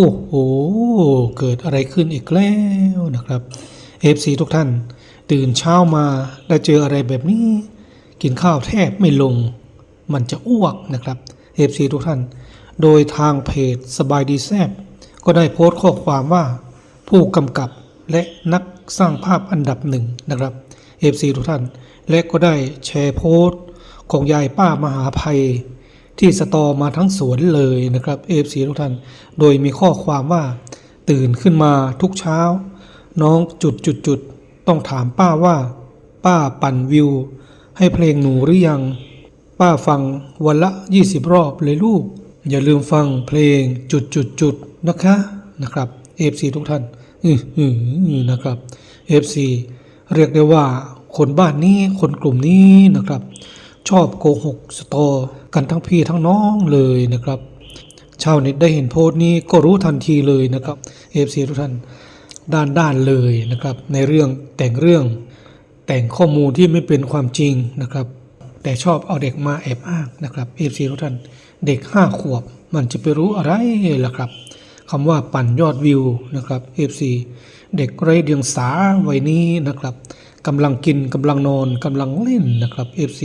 โอ้โห เกิดอะไรขึ้นอีกแล้วนะครับ FC ทุกท่าน ตื่นเช้ามาได้เจออะไรแบบนี้ กินข้าวแทบไม่ลง มันจะอ้วกนะครับ FC ทุกท่าน โดยทางเพจสบายดีแซบก็ได้โพสต์ข้อความว่า ผู้กำกับและนักสร้างภาพอันดับหนึ่งนะครับ FC ทุกท่าน และก็ได้แชร์โพสต์ของยายป้ามหาภัย ที่สตอมาทั้งสวนเลยนะครับ FC ทุกท่าน โดยมีข้อความว่า ตื่นขึ้นมาทุกเช้า น้องจุดจุดจุดต้องถามป้าว่า ป้าปั่นวิว ให้เพลงหนูหรือยัง ป้าฟังวันละ 20 รอบเลยลูก อย่าลืมฟังเพลงจุดจุดจุดนะคะนะครับ FC ทุกท่านอือหือนะครับ FC เรียกได้ว่าคนบ้านนี้คนกลุ่มนี้นะครับ ชอบโกหกสตอ กันทั้งพี่ทั้งน้องเลยนะครับ ชาวเน็ตได้เห็นโพสต์นี้ก็รู้ทันทีเลยนะครับ FC ทุกท่านด้านด้านๆเลยนะครับ ในเรื่องแต่งเรื่อง แต่งข้อมูลที่ไม่เป็นความจริงนะครับ แต่ชอบเอาเด็กมาแอบอ้างนะครับ FC ทุกท่านเด็กห้าขวบ มันจะไปรู้อะไรล่ะครับคำว่าปั่นยอดวิวนะครับ FC เด็กไร้เดียงสาวัยนี้นะครับ กำลังกินกำลังนอนกำลังเล่นนะครับ FC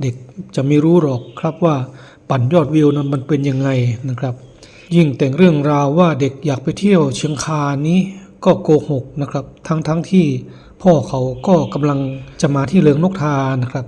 เด็กจะไม่รู้หรอกครับว่าปั่นยอดวิวนั้นมันเป็นยังไงนะครับ ยิ่งแต่งเรื่องราวว่าเด็กอยากไปเที่ยวเชียงคานี้ก็โกหกนะครับ ทั้งทั้งที่พ่อเขาก็กำลังจะมาที่เลืองนกทานะครับ